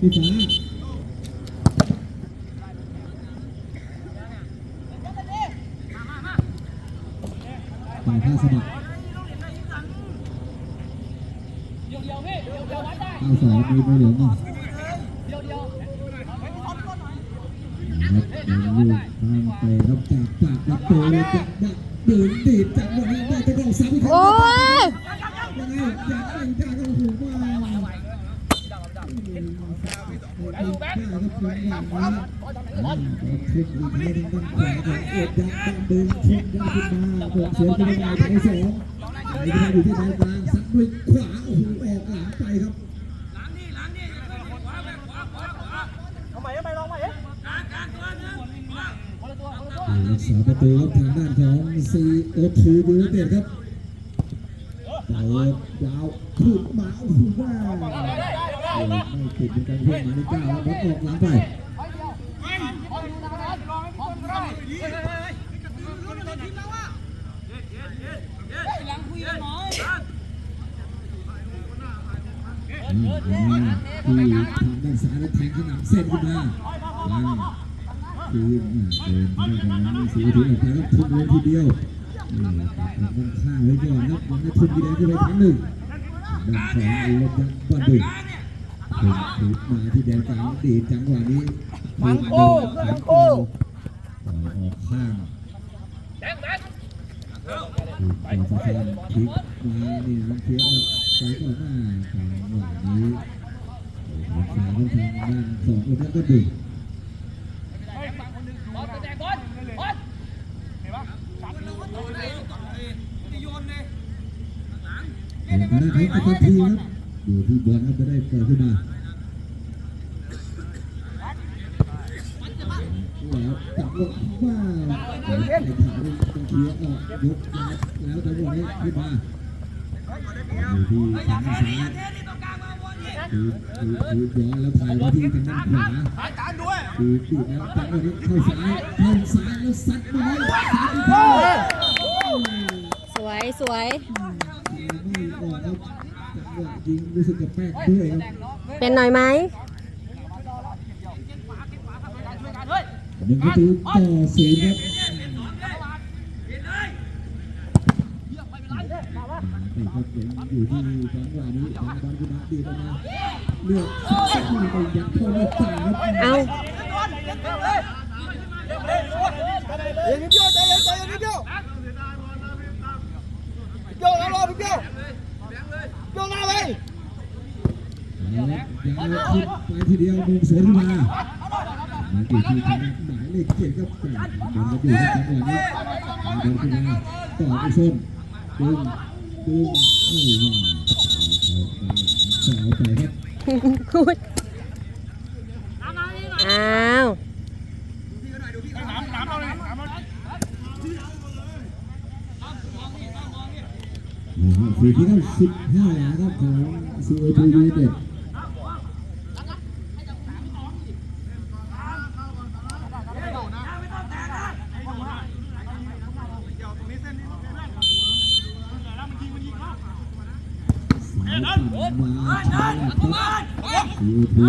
พี่ฟ้าต่อท่าสมัครเอาสองมีใบเหลืองอะนะครับเดินลูกทางไปครับจากจากประตูเลยจากดักเดินดีจากวันนี้ได้ตะกร้องซ้ำอีกครั้งโอ้ยยังไงอยากไม่ได้ก็หูว่าดูแบงค์ค รับคุณว่าทุกอีกทีนึงต้องขวาของเอ็ดยักษ์ต้อดินชิงกันขึ้นมาบอกเสียเป็นยังไงไปสองไปดูที่ไหนกลางซัดด้วยขวาโอ้โหออกหลังไปครับรักษาประตูครับทางด้านของซีโอทูบูเต็ดครับเปิดยาวขุดมาโอ้โหว่า ไม่ติดเป็นการเพื่อนหมายเลขเก้าแล้วบอลออกหลังไปอืมอืมที่ทางด้านซ้ายแล้วแทงขนำเส้นขึ้นมายังคือเดินไม่ได้ของสีถือออกไปแล้วทุ่มเลยทีเดียวนี่ตัดมันข้างไว้ก่อนครับมันได้ทุ่มกีแดงขึ้นไปครั้งหนึ่งด้านของลบยังบ้านดึ งถึงถึงมาที่แดนกลางดีดจังหวะนี้มังโก้มังโก้ออกข้างต่อสะพานพลิกมานี่น้องเพียออกไปก่อนหน้าจังหวะนี้ทางซ้ายของทางด้านสองคนนั้นก็ดึงเห็นนะเขาอัตทีครับ อยู่ที่บอลครับจะได้เปิดขึ้นมาแล้วจับลงว่าไอ้ขาเป็นต้องเคลียร์ออกยกแล้วจังหวะนี้ขึ้นมาอยู่ที่ทางด้านซ้ายคือคือคือย้อนแล้วถ่ายมาที่ทางด้านขวาคือดูแล้วจังหวะนี้เข้าซ้ายเข้าซ้ายแล้วซัดมาเลยซัดอีกทีสวยสวยไม่ออกครับจังหวะ ยิงรู้สึกจะแป๊กด้วยครับเป็นหน่อยไหมหนึ่งประตูต่อศูนย์ครับนี่ครับยังอยู่ที่จังหวะนี้ทางบอลคุณนัทดีออกมาเลือกสักหน่อยไปยัดเข้าหน้าต่างครับเอาเย็นนิดเดียวใจเย็นใจเย็นนิดเดียวโยนแล้วรอพี่เดียว โยนหน้าไปเอาละยาวขึ้นไปทีเดียวมุมสวนขึ้นมามาอยู่ที่ทางหมายเลขเจ็ดครับแต่บอลมาอยู่ที่จังหวะนี้บอลขึ้นมาต่อไปส้นดึงดึงโอ้โหต่อไปครับพูดอ้าว ฟรีที่ได้สิบห้าหลาครับของซีโอทูยูเต็ดสายปั่นมาช้าครับซีโอทู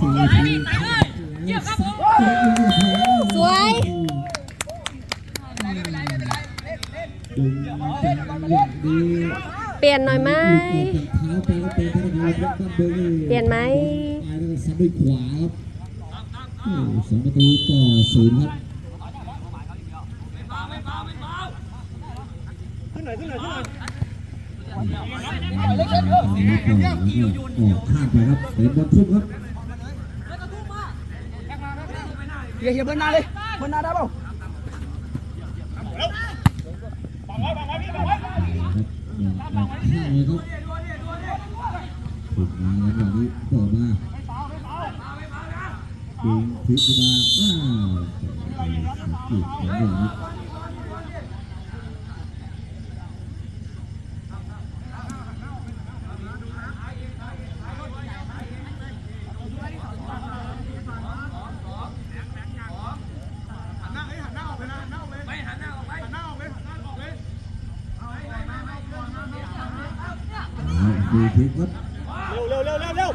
ซีโอทูแล้วสักตัวเองสวยดึงจังอย่างดี เปลี่ยนหน่อยไหมเท้าไปก็เป็นธนาคารบ้านเบอร์เปลี่ยนไหมไปแล้วก็ซัดด้วยขวาครับโอ้สองประตูต่อศูนย์ครับขึ้นหน่อยขึ้นหน่อยขึ้นหน่อยออกข้างไปครับเป็นบอลทุ่มครับเฮียเฮียเบิ้ลหน้าเลยเบิ้ลหน้าได้เปล่าครับ ออกข้างเลยครับถูกมาแล้วแบบนี้ต่อมาดึงพลิกมาว้าวจุดของแบบนี้ vì thế vất Lêu, lêu, lêu, lêu, lêu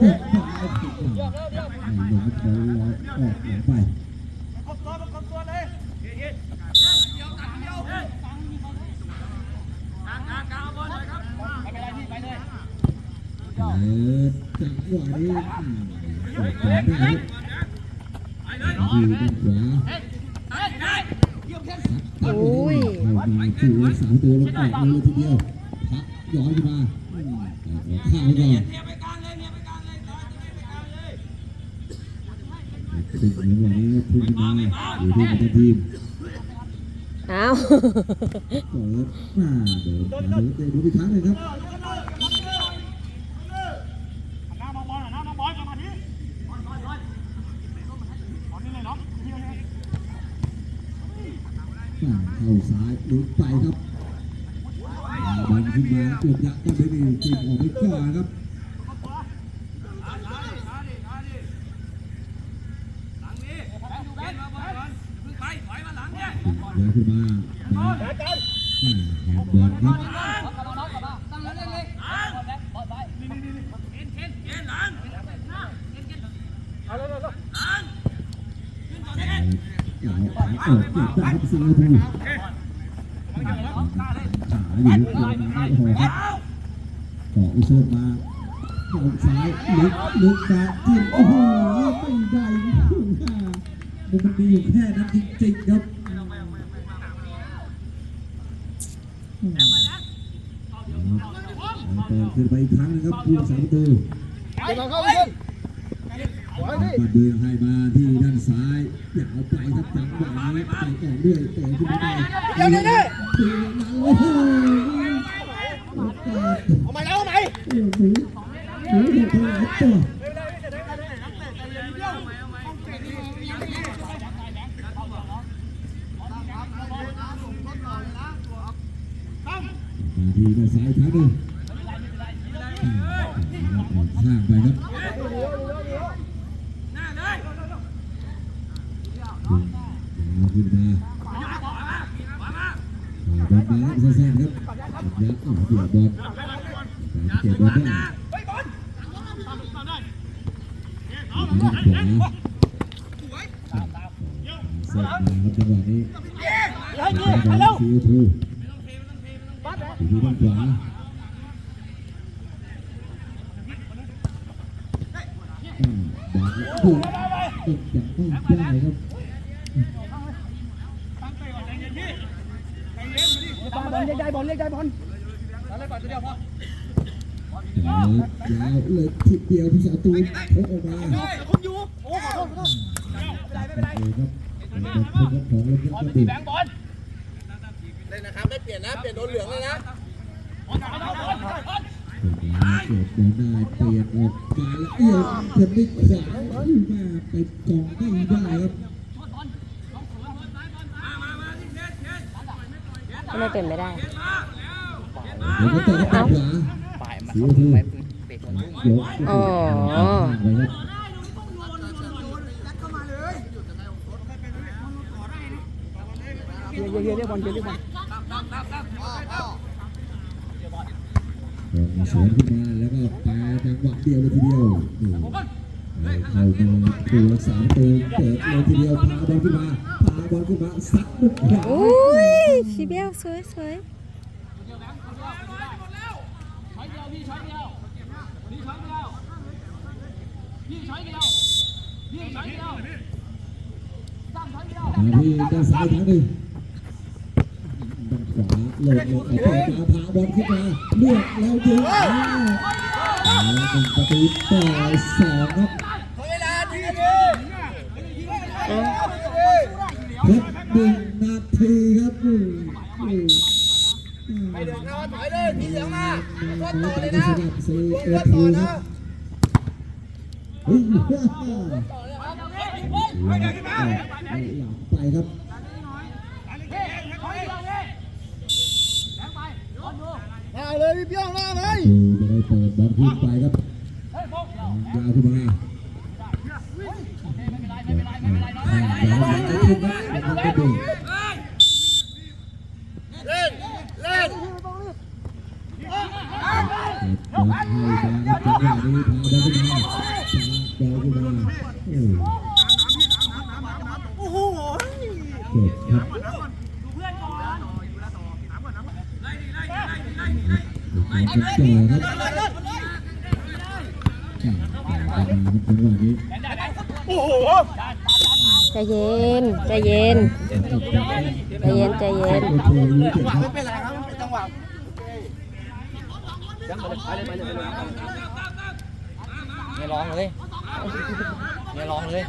Hãy subscribe cho kênh Ghiền Mì không bỏ lỡ những video hấp dẫn Hãy subscribe cho kênh Ghiền Mì Gõ Để không bỏ lỡ những video hấp โอ้ยเข้ามาคือสามตัวแล้วออกเลยทีเดียวพักย้อนขึ้นมาข้าวก่อนติดเหมือนวันนี้พุ่งมาอยู่ที่กัปตันทีมเอาเปิดมาเดินมาเดินเตะดูอีกครั้งเลยครับ หน้ามองบอลหน้ามองบอลกลับมาที่บอลบอลบอลบอลนี่เลยเนาะพี่เลย อ่าเข้าซ้ายลุกไปครับบอลขึ้นมาเกือบยักษ์ก็ไม่ดีทีมออกไปก่อนครับเดินขึ้นมาบอลอ่าแหนบอลครับเอาขาออกเก็บได้ครับสิงห์บูขา อยู่เกินมาโอ้โหครับเกาะอุโซนมาเข้าซ้ายลึกลึกมาจิ้มโอ้โหไม่ได้มันมันมีอยู่แค่นั้นจริงๆครับเปิดขึ้นไปอีกครั้งนะครับผู้รักษาประตู เดี๋ยวเข้าขึ้นขวาดิมาดูให้มาที่ด้านซ้ายยาวไปครับจังหวะนี้ไปต่อนด้วยเปิดขึ้นไปได้เดี๋ยวนี้ตีนั้นโอ้โหเอาใหม่แล้วเอาใหม่ โอ้โหหมูหมูหมูตัวมาที่ด้านซ้ายอีกครั้งหนึ่งอืมออกข้างไปครับ ขึ้นมาบอลมาสั้นๆครับยักษ์เกี่ยวบอลเกี่ยวบอลได้ด้านขวาเสร็จมาครับจังหวะนี้บอลซีทูอยู่ที่ด้านขวาบอลถูกติดอย่างไม่ได้ครับ บอลบอลเรียกได้บอลเรียกได้บอลแล้วก่อนตัวเดียวพอยาวยาวเลยทีเดียวพี่สาวตูนพกออกมาคุณอยู่โอ้ขอโทษขอโทษไม่เป็นไรไม่เป็นไรครับเป็นของเล่นบอลก็ไม่ดีมีแบงค์บอลเล่นนะครับไม่เปลี่ยนนะเปลี่ยนโดนเหลืองเลยนะบอลบอลบอลบอลเกิดบอลได้เปลี่ยนออกมาแล้วเอี่ยวคนไม่ขวางขึ้นมาไปกองไม่ได้ครับ ทำไม่เป็นไม่ได้เดี๋ยวก็ต่อขวาสีทูยกอ๋อไว้ครับเฮียเฮียเรียกบอลเฮียเรียกบอลลงสวนขึ้นมาแล้วก็ปจังหวะเดียวเลยทีเดียว เข้ามาตัวรักษาตัวเปิดเลยทีเดียวพาบอลขึ้นมาพาบอลขึ้นมาซัดลูกขวาอุ้ยชีเบลสวยสวยช้อยเดียวพี่ช้อยเดียวพี่ช้อยเดียวพี่ช้อยเดียวพี่ช้อยเดียวตั้มช้อยเดียวมาที่ด้านซ้ายครั้งหนึ่งด้านขวาลงลงเอาไปมาพาบอลขึ้นมาเลือกแล้วยิง อ้าวเอาเป็นประตูต่อสองครับเวลาทีนี้เอาครบหนึ่งนาทีครับไปเดินเข้าถอยเลยพี่เหลืองมาก็น้ต่อเลยนะสำหรับซีรวเอมทีต่อคนะรับเฮ้ยว้าวไปครับเอาเลยพี่เปี้ยงหน้าเลยจะได้เปิดบอล ยาวขึ้นมาข้างยาวมาจะขึ้นครับมันก็ดูเล่น เล่นเปิดบอลให้มาครับจังหวะนี้พาบอลขึ้นมาพาบอลขึ้นโอ้โหจบครับการกันต่อครับอ่าต่อมาครั ใจเย็นใจเย็นใจเย็นใจเย็นโอ้โหรู้เจ็บครับไม่เป็นไรครับเป็นจังหวะยังไปเลยไปเลยไปเลยไปเลยเนี่ยร้องเลยเนี่ยร้องเลย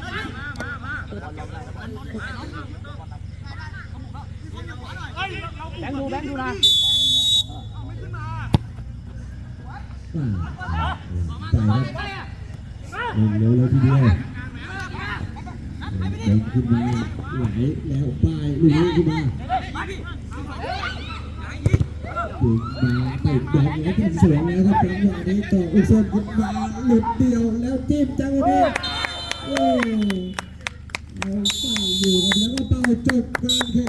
แบงค์ดูแบงค์ดูนะว่าไปครับ เร็วเลยทีเดียวเดินขึ้นมาไหลแล้วไปลุยขึ้นมาถึงมาติดบอลแล้วที่สวยแล้วครับจังหวะนี้ต่ออุเซนขึ้นมาหลุดเดียวแล้วจิ้มจังหวะนี้โอ้เอาเป้าอยู่แล้วก็เป้าจบการแข่ง